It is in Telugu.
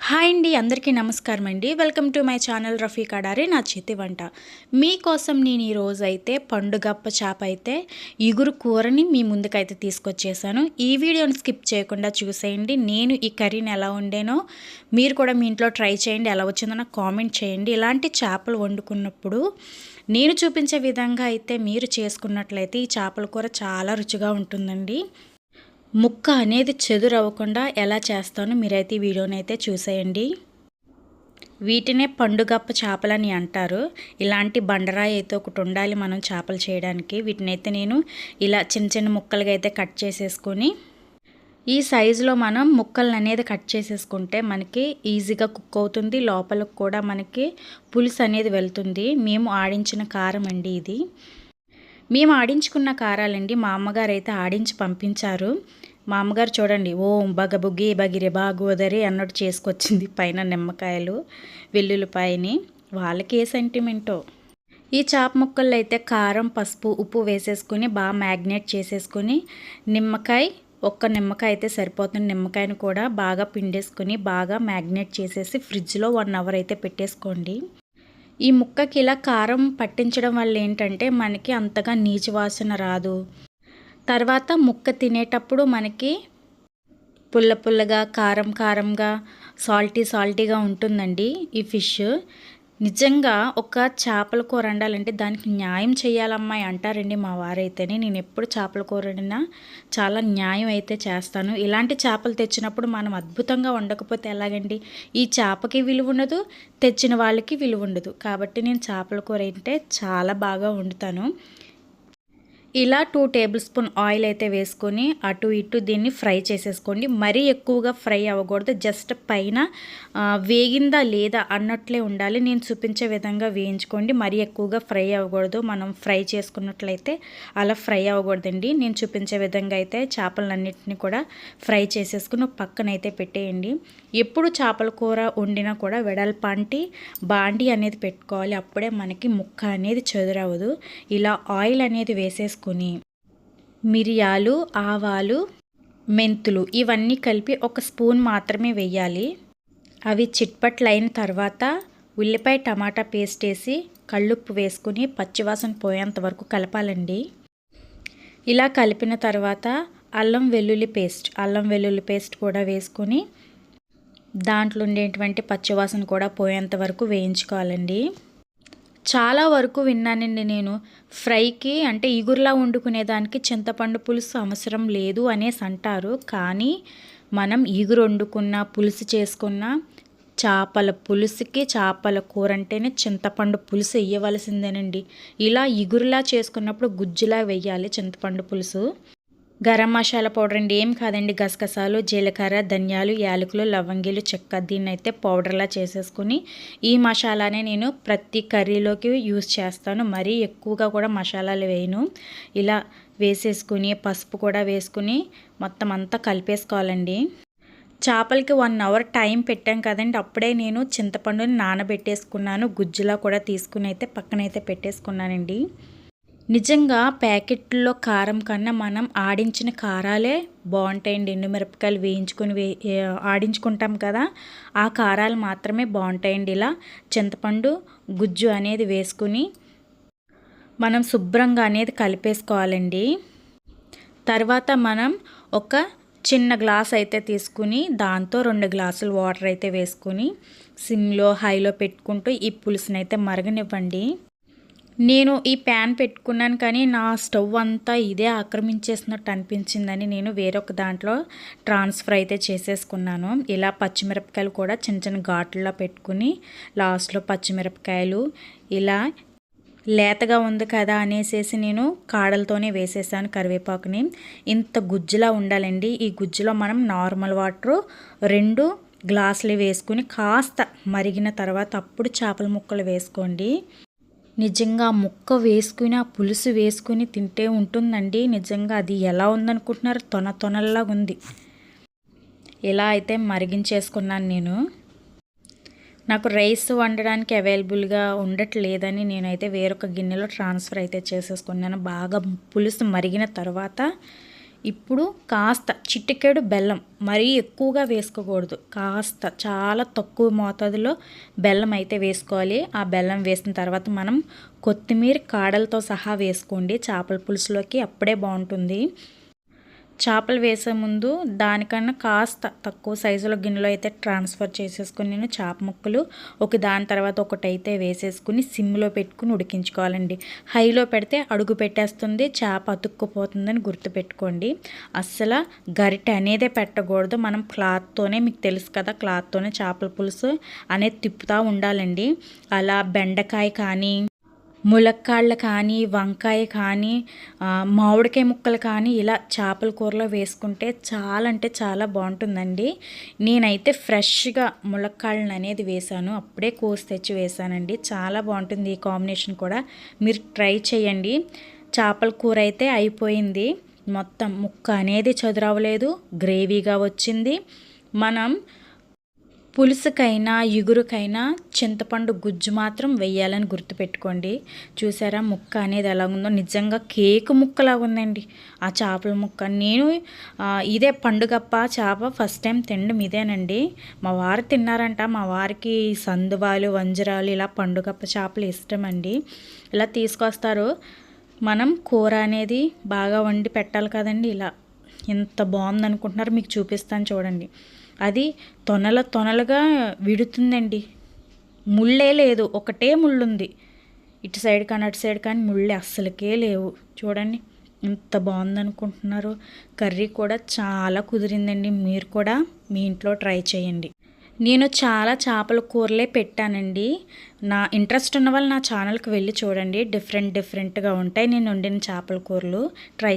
హాయ్ అండి అందరికీ నమస్కారం అండి. Welcome to my channel Rafi Kadari నా చేతి వంట. మీకోసం నేను ఈరోజు అయితే పండుగప్ప చేప అయితే ఇగురు కూరని మీ ముందుకైతే తీసుకొచ్చేసాను. ఈ వీడియోని స్కిప్ చేయకుండా చూసేయండి. నేను ఈ కర్రీని ఎలా వండానో మీరు కూడా మీ ఇంట్లో ట్రై చేయండి. ఎలా వచ్చిందో నాకు కామెంట్ చేయండి. ఇలాంటి చేపలు వండుకున్నప్పుడు నేను చూపించే విధంగా అయితే మీరు చేసుకున్నట్లయితే ఈ చేపల కూర చాలా రుచిగా ఉంటుందండి. ముక్క అనేది చెదురవ్వకుండా ఎలా చేస్తానో మీరైతే ఈ వీడియోని అయితే చూసేయండి. వీటినే పండుగప్ప చేపలని అంటారు. ఇలాంటి బండరాయి అయితే ఒకటి ఉండాలి మనం చేపలు చేయడానికి. వీటిని అయితే నేను ఇలా చిన్న చిన్న ముక్కలుగా అయితే కట్ చేసేసుకొని ఈ సైజులో మనం ముక్కలను అనేది కట్ చేసేసుకుంటే మనకి ఈజీగా కుక్ అవుతుంది. లోపలకు కూడా మనకి పులుసు అనేది వెళ్తుంది. మేము ఆడించిన కారం అండి ఇది. మేము ఆడించుకున్న కారాలండి. మా అమ్మగారు అయితే ఆడించి పంపించారు. మా అమ్మగారు చూడండి ఓం బగబుగ్గి బగిరి బాగోదరి అన్నట్టు చేసుకొచ్చింది పైన నిమ్మకాయలు వెల్లుల్లిపాయని. వాళ్ళకి ఏ సెంటిమెంటో ఈ చాప ముక్కల్లో అయితే కారం పసుపు ఉప్పు వేసేసుకుని బాగా మ్యాగ్నేట్ చేసేసుకుని నిమ్మకాయ ఒక్క నిమ్మకాయ అయితే సరిపోతుంది. నిమ్మకాయని కూడా బాగా పిండేసుకొని బాగా మ్యాగ్నేట్ చేసేసి ఫ్రిడ్జ్లో వన్ అవర్ అయితే పెట్టేసుకోండి. ఈ ముక్కకి ఇలా కారం పట్టించడం వల్ల ఏంటంటే మనకి అంతగా నీచు వాసన రాదు. తర్వాత ముక్క తినేటప్పుడు మనకి పుల్ల పుల్లగా కారం కారంగా సాల్టీ సాల్టీగా ఉంటుందండి ఈ ఫిష్. నిజంగా ఒక చేపల కూర వండాలంటే దానికి న్యాయం చేయాలమ్మాయి అంటారండి మా వారైతేనే. నేను ఎప్పుడు చేపల కూర వండినా చాలా న్యాయం అయితే చేస్తాను. ఇలాంటి చేపలు తెచ్చినప్పుడు మనం అద్భుతంగా వండకపోతే ఎలాగండి? ఈ చేపకి విలువ ఉండదు తెచ్చిన వాళ్ళకి విలువ ఉండదు. కాబట్టి నేను చేపల కూర అంటే చాలా బాగా వండుతాను. ఇలా టూ టేబుల్ స్పూన్ ఆయిల్ అయితే వేసుకొని అటు ఇటు దీన్ని ఫ్రై చేసేసుకోండి. మరీ ఎక్కువగా ఫ్రై అవ్వకూడదు. జస్ట్ పైన వేగిందా లేదా అన్నట్లే ఉండాలి. నేను చూపించే విధంగా వేయించుకోండి. మరీ ఎక్కువగా ఫ్రై అవ్వకూడదు. మనం ఫ్రై చేసుకున్నట్లయితే అలా ఫ్రై అవ్వకూడదండి. నేను చూపించే విధంగా అయితే చేపలన్నింటినీ కూడా ఫ్రై చేసేసుకుని పక్కనైతే పెట్టేయండి. ఎప్పుడు చేపల కూర వండినా కూడా వెడల్పాంటి బాండి అనేది పెట్టుకోవాలి. అప్పుడే మనకి ముక్క అనేది చెదురవదు. ఇలా ఆయిల్ అనేది వేసేసుకుని వేసుకుని మిరియాలు ఆవాలు మెంతులు ఇవన్నీ కలిపి ఒక స్పూన్ మాత్రమే వేయాలి. అవి చిట్పట్లు అయిన తర్వాత ఉల్లిపాయ టమాటా పేస్ట్ వేసి కళ్ళుప్పు వేసుకుని పచ్చివాసన పోయేంత వరకు కలపాలండి. ఇలా కలిపిన తర్వాత అల్లం వెల్లుల్లి పేస్ట్ అల్లం వెల్లుల్లి పేస్ట్ కూడా వేసుకొని దాంట్లో ఉండేటువంటి పచ్చివాసన కూడా పోయేంత వరకు వేయించుకోవాలండి. చాలా వరకు విన్నానండి నేను. ఫ్రైకి అంటే ఇగురులా వండుకునేదానికి చింతపండు పులుసు అవసరం లేదు అనేసి అంటారు. కానీ మనం ఇగురు వండుకున్న పులుసు చేసుకున్న చేపల పులుసుకి చేపల కూర అంటేనే చింతపండు పులుసు వేయవలసిందేనండి. ఇలా ఇగురులా చేసుకున్నప్పుడు గుజ్జులా వేయాలి చింతపండు పులుసు. గరం మసాలా పౌడర్ అండి. ఏం కాదండి. గసగసాలు జీలకర్ర ధనియాలు యాలకులు లవంగిలు చెక్క దీన్ని అయితే పౌడర్లా చేసేసుకుని ఈ మసాలానే నేను ప్రతి కర్రీలోకి యూస్ చేస్తాను. మరీ ఎక్కువగా కూడా మసాలాలు వేయను. ఇలా వేసేసుకుని పసుపు కూడా వేసుకుని మొత్తం అంతా కలిపేసుకోవాలండి. చేపలకి వన్ అవర్ టైం పెట్టాం కదండి. అప్పుడే నేను చింతపండుని నానబెట్టేసుకున్నాను. గుజ్జులా కూడా తీసుకుని అయితే పక్కనైతే పెట్టేసుకున్నానండి. నిజంగా ప్యాకెట్లో కారం కన్నా మనం ఆడించిన కారాలే బాగుంటాయండి. ఎండుమిరపకాయలు వేయించుకొని వే ఆడించుకుంటాం కదా ఆ కారాలు మాత్రమే బాగుంటాయండి. ఇలా చింతపండు గుజ్జు అనేది వేసుకుని మనం శుభ్రంగా అనేది కలిపేసుకోవాలండి. తర్వాత మనం ఒక చిన్న గ్లాస్ అయితే తీసుకుని దాంతో రెండు గ్లాసులు వాటర్ అయితే వేసుకుని సిమ్లో హైలో పెట్టుకుంటూ ఈ పులుసునైతే అయితే మరగనివ్వండి. నేను ఈ ప్యాన్ పెట్టుకున్నాను కానీ నా స్టవ్ అంతా ఇదే ఆక్రమించేసినట్టు అనిపించిందని నేను వేరొక దాంట్లో ట్రాన్స్ఫర్ అయితే చేసేసుకున్నాను. ఇలా పచ్చిమిరపకాయలు కూడా చిన్న చిన్న ఘాట్లలో పెట్టుకుని లాస్ట్లో పచ్చిమిరపకాయలు ఇలా లేతగా ఉంది కదా అనేసేసి నేను కాడలతోనే వేసేసాను కరివేపాకుని. ఇంత గుజ్జులా ఉండాలండి. ఈ గుజ్జులో మనం నార్మల్ వాటర్ రెండు గ్లాసులు వేసుకుని కాస్త మరిగిన తర్వాత అప్పుడు చేపల ముక్కలు వేసుకోండి. నిజంగా ముక్క వేసుకుని ఆ పులుసు వేసుకుని తింటే ఉంటుందండి. నిజంగా అది ఎలా ఉందనుకుంటున్నారు? తొన తొనల్లాగా ఉంది. ఇలా అయితే మరిగించేసుకున్నాను నేను నాకు రైస్ వండడానికి అవైలబుల్గా ఉండట్లేదని నేనైతే వేరొక గిన్నెలో ట్రాన్స్ఫర్ అయితే చేసేసుకున్నాను. బాగా పులుసు మరిగిన తర్వాత ఇప్పుడు కాస్త చిటికెడు బెల్లం మరీ ఎక్కువగా వేసుకోకూడదు. కాస్త చాలా తక్కువ మోతాదులో బెల్లం అయితే వేసుకోవాలి. ఆ బెల్లం వేసిన తర్వాత మనం కొత్తిమీర కాడలతో సహా వేసుకోండి. చేపల పులుసులోకి అప్పుడే బాగుంటుంది. చేపలు వేసే ముందు దానికన్నా కాస్త తక్కువ సైజులో గిన్నెలో అయితే ట్రాన్స్ఫర్ చేసేసుకుని నేను చేప ముక్కలు ఒక దాని తర్వాత ఒకటి అయితే వేసేసుకుని సిమ్లో పెట్టుకుని ఉడికించుకోవాలండి. హైలో పెడితే అడుగు పెట్టేస్తుంది చేప అతుక్కుపోతుందని గుర్తుపెట్టుకోండి. అస్సలు గరిటె అనేదే పెట్టకూడదు. మనం క్లాత్తోనే మీకు తెలుసు కదా క్లాత్తోనే చేపల పులుసు అనేది తిప్పుతూ ఉండాలండి. అలా బెండకాయ కానీ ములక్కాళ్ళు కానీ వంకాయ కానీ మామిడికాయ ముక్కలు కానీ ఇలా చేపల కూరలో వేసుకుంటే చాలా అంటే చాలా బాగుంటుందండి. నేనైతే ఫ్రెష్గా ములక్కాళ్ళని అనేది వేశాను. అప్పుడే కోసి తెచ్చి వేశానండి. చాలా బాగుంటుంది ఈ కాంబినేషన్ కూడా. మీరు ట్రై చేయండి. చేపల కూర అయితే అయిపోయింది. మొత్తం ముక్క అనేది చదురవలేదు గ్రేవీగా వచ్చింది. మనం పులుసుకైనా ఇగురుకైనా చింతపండు గుజ్జు మాత్రం వెయ్యాలని గుర్తుపెట్టుకోండి. చూసారా? ముక్క అనేది ఎలా ఉందో? నిజంగా కేక్ ముక్కలాగా ఉందండి. ఆ చేపల ముక్క. నేను ఇదే పండుగప్ప చేప ఫస్ట్ టైం తినడం ఇదేనండి. మా వారు తిన్నారంట. మా వారికి సందువాలు వంజరాలు ఇలా పండుగప్ప చేపలు ఇష్టం అండి ఇలా తీసుకొస్తారు. మనం కూర అనేది బాగా వండి పెట్టాలి కదండి ఇలా. ఎంత బాగుంది అనుకుంటున్నారు మీకు చూపిస్తాను చూడండి. అది తొనల తొనలుగా విడుతుందండి. ముళ్ళే లేదు. ఒకటే ముళ్ళుంది. ఇటు సైడ్ కానీ అటు సైడ్ కానీ ముళ్ళే అస్సలకే లేవు. చూడండి ఎంత బాగుందనుకుంటున్నారు. కర్రీ కూడా చాలా కుదిరిందండి. మీరు కూడా మీ ఇంట్లో ట్రై చేయండి. నేను చాలా చేపల కూరలే పెట్టానండి. నా ఇంట్రెస్ట్ ఉన్న వాళ్ళు నా ఛానల్కి వెళ్ళి చూడండి. డిఫరెంట్ డిఫరెంట్గా ఉంటాయి. నేను వండిన చేపల కూరలు ట్రై